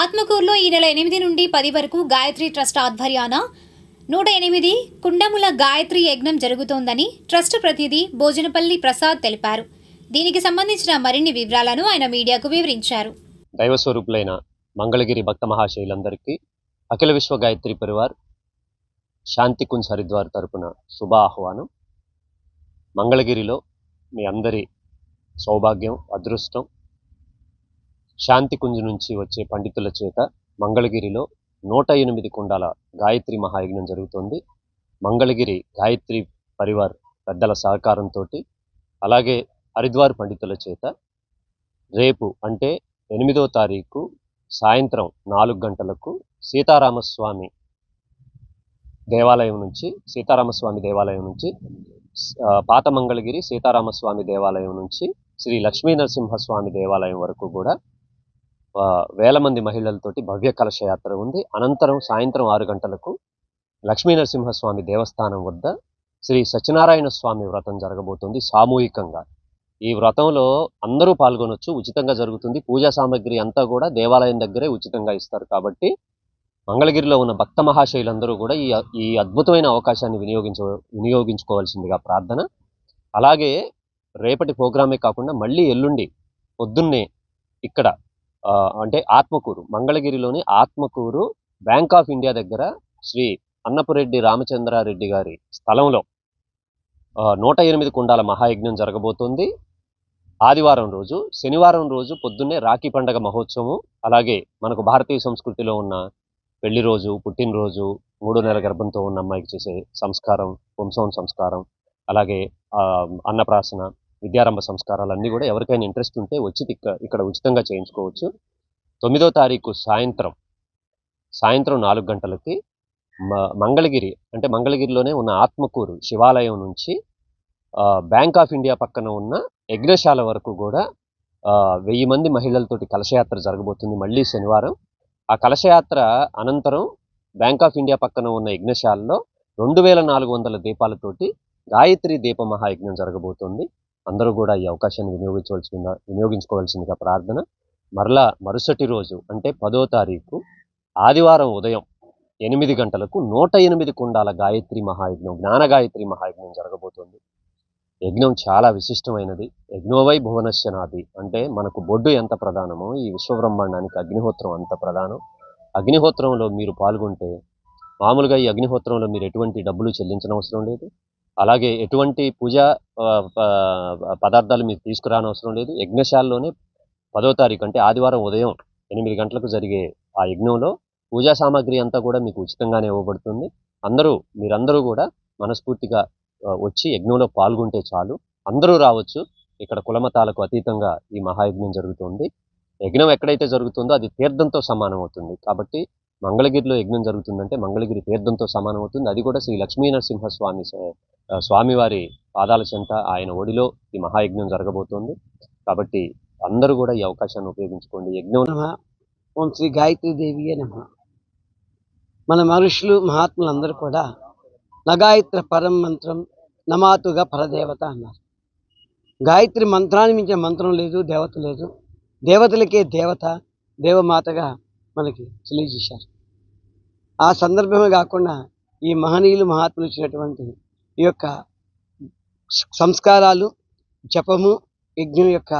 ఆత్మకూరులో ఈ నెల ఎనిమిది నుండి పది వరకు గాయత్రి ట్రస్ట్ ఆధ్వర్యాన నూట ఎనిమిది కుండముల గాయత్రి యజ్ఞం జరుగుతోందని ట్రస్ట్ ప్రతినిధి భోజనపల్లి ప్రసాద్ తెలిపారు. దీనికి సంబంధించిన మరిన్ని వివరాలను ఆయన మీడియాకు వివరించారు. దైవ స్వరూపులైన మంగళగిరి భక్త మహాశైలందరికీ అఖిల విశ్వ గాయత్రి పరివార్ శాంతికుంజ్ హరిద్వార్ తరపున శుభ ఆహ్వానం. మంగళగిరిలో మీ అందరి సౌభాగ్యం అదృష్టం శాంతి కుంజ్ నుంచి వచ్చే పండితుల చేత మంగళగిరిలో నూట ఎనిమిది కుండాల గాయత్రి మహాయజ్ఞం జరుగుతోంది. మంగళగిరి గాయత్రి పరివార్ పెద్దల సహకారంతో అలాగే హరిద్వార్ పండితుల చేత రేపు అంటే ఎనిమిదో తారీఖు సాయంత్రం నాలుగు గంటలకు సీతారామస్వామి దేవాలయం నుంచి సీతారామస్వామి దేవాలయం నుంచి పాత మంగళగిరి సీతారామస్వామి దేవాలయం నుంచి శ్రీ లక్ష్మీ నరసింహస్వామి దేవాలయం వరకు కూడా వేల మంది మహిళలతోటి భవ్య కలశయాత్ర ఉంది. అనంతరం సాయంత్రం ఆరు గంటలకు లక్ష్మీనరసింహస్వామి దేవస్థానం వద్ద శ్రీ సత్యనారాయణ స్వామి వ్రతం జరగబోతుంది సామూహికంగా. ఈ వ్రతంలో అందరూ పాల్గొనొచ్చు ఉచితంగా జరుగుతుంది. పూజా సామాగ్రి అంతా కూడా దేవాలయం దగ్గరే ఉచితంగా ఇస్తారు కాబట్టి మంగళగిరిలో ఉన్న భక్త మహాశైలందరూ కూడా ఈ ఈ అద్భుతమైన అవకాశాన్ని వినియోగించ వినియోగించుకోవాల్సిందిగా ప్రార్థన. అలాగే రేపటి ప్రోగ్రామే కాకుండా మళ్ళీ ఎల్లుండి పొద్దున్నే ఇక్కడ అంటే ఆత్మకూరు మంగళగిరిలోని ఆత్మకూరు బ్యాంక్ ఆఫ్ ఇండియా దగ్గర శ్రీ అన్నపురెడ్డి రామచంద్రారెడ్డి గారి స్థలంలో నూట ఎనిమిది కుండాల మహాయజ్ఞం జరగబోతోంది. ఆదివారం రోజు శనివారం రోజు పొద్దున్నే రాఖీ పండగ మహోత్సవం అలాగే మనకు భారతీయ సంస్కృతిలో ఉన్న పెళ్ళి రోజు పుట్టినరోజు మూడు నెలల గర్భంతో ఉన్న అమ్మాయికి చేసే సంస్కారం వంశం సంస్కారం అలాగే అన్నప్రాసన విద్యారంభ సంస్కారాలు అన్నీ కూడా ఎవరికైనా ఇంట్రెస్ట్ ఉంటే వచ్చి ఇక్కడ ఉచితంగా చేయించుకోవచ్చు. తొమ్మిదో తారీఖు సాయంత్రం సాయంత్రం నాలుగు గంటలకి మ- మంగళగిరి అంటే మంగళగిరిలోనే ఉన్న ఆత్మకూరు శివాలయం నుంచి బ్యాంక్ ఆఫ్ ఇండియా పక్కన ఉన్న యజ్ఞశాల వరకు కూడా వెయ్యి మంది మహిళలతోటి కలశయాత్ర జరగబోతుంది మళ్ళీ శనివారం. ఆ కలశయాత్ర అనంతరం బ్యాంక్ ఆఫ్ ఇండియా పక్కన ఉన్న యజ్ఞశాలలో రెండు వేల నాలుగు వందల దీపాలతోటి గాయత్రి దీప మహాయజ్ఞం జరగబోతుంది. అందరూ కూడా ఈ అవకాశాన్ని వినియోగించవలసిందిగా వినియోగించుకోవాల్సిందిగా ప్రార్థన. మరలా మరుసటి రోజు అంటే పదో తారీఖు ఆదివారం ఉదయం ఎనిమిది గంటలకు నూట ఎనిమిది కుండాల గాయత్రి మహాయజ్ఞం జ్ఞాన గాయత్రి మహాయజ్ఞం జరగబోతోంది. యజ్ఞం చాలా విశిష్టమైనది. యజ్ఞోవై భువనశ్యనాది అంటే మనకు బొడ్డు ఎంత ప్రధానమో ఈ విశ్వబ్రహ్మాండానికి అగ్నిహోత్రం అంత ప్రధానం. అగ్నిహోత్రంలో మీరు పాల్గొంటే మామూలుగా ఈ అగ్నిహోత్రంలో మీరు ఎటువంటి డబ్బులు చెల్లించనవసరం అవసరం లేదు. అలాగే ఎటువంటి పూజా పదార్థాలు మీరు తీసుకురానవసరం లేదు. యజ్ఞశాలలోనే పదో తారీఖు అంటే ఆదివారం ఉదయం ఎనిమిది గంటలకు జరిగే ఆ యజ్ఞంలో పూజా సామాగ్రి అంతా కూడా మీకు ఉచితంగానే ఇవ్వబడుతుంది. అందరూ మీరందరూ కూడా మనస్ఫూర్తిగా వచ్చి యజ్ఞంలో పాల్గొంటే చాలు. అందరూ రావచ్చు. ఇక్కడ కులమతాలకు అతీతంగా ఈ మహాయజ్ఞం జరుగుతుంది. యజ్ఞం ఎక్కడైతే జరుగుతుందో అది తీర్థంతో సమానం అవుతుంది. కాబట్టి మంగళగిరిలో యజ్ఞం జరుగుతుందంటే మంగళగిరి తీర్థంతో సమానం అవుతుంది. అది కూడా శ్రీ లక్ష్మీ నరసింహ స్వామి స్వామివారి పాదాల చెంత ఆయన ఒడిలో ఈ మహాయజ్ఞం జరగబోతోంది. కాబట్టి అందరూ కూడా ఈ అవకాశాన్ని ఉపయోగించుకోండి. యజ్ఞం ఓం శ్రీ గాయత్రి దేవియే నమ. మన మనుషులు మహాత్ములందరూ కూడా నగాయత్ర పరం మంత్రం నమాతుగా పరదేవత అన్నారు. గాయత్రి మంత్రాన్ని మించిన మంత్రం లేదు దేవత లేదు. దేవతలకే దేవత దేవమాతగా మనకి తెలియజేశారు. ఆ సందర్భమే కాకుండా ఈ మహనీయులు మహాత్ములు ఇచ్చినటువంటి ఈ యొక్క సంస్కారాలు జపము యజ్ఞం యొక్క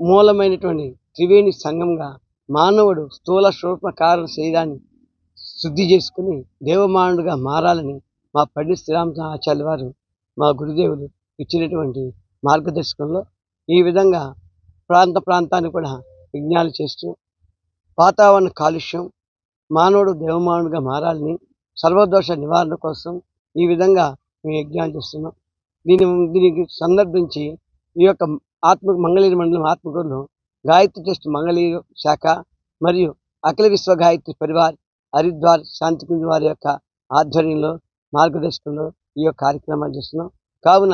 మూలమైనటువంటి త్రివేణి సంఘంగా మానవుడు స్థూల సూక్ష్మ కారణ శరీరాన్ని శుద్ధి చేసుకుని దేవమానుడుగా మారాలని మా పండిత్ శ్రీరామచంద్ర ఆచార్య వారు మా గురుదేవులు ఇచ్చినటువంటి మార్గదర్శకంలో ఈ విధంగా ప్రాంత ప్రాంతాన్ని కూడా యజ్ఞాలు చేస్తూ వాతావరణ కాలుష్యం మానవుడు దేవమానుడుగా మారాలని సర్వదోష నివారణ కోసం ఈ విధంగా మేము యజ్ఞాలు చేస్తున్నాం. దీని దీనికి సందర్భించి ఈ యొక్క ఆత్మ మంగళీరు మండలం ఆత్మకూరులో గాయత్రి ట్రస్ట్ మంగళీరు శాఖ మరియు అఖిల విశ్వ గాయత్రి పరివార్ హరిద్వార్ శాంతికుంజ్ వారి యొక్క ఆధ్వర్యంలో మార్గదర్శకంలో ఈ యొక్క కార్యక్రమాలు చేస్తున్నాం. కావున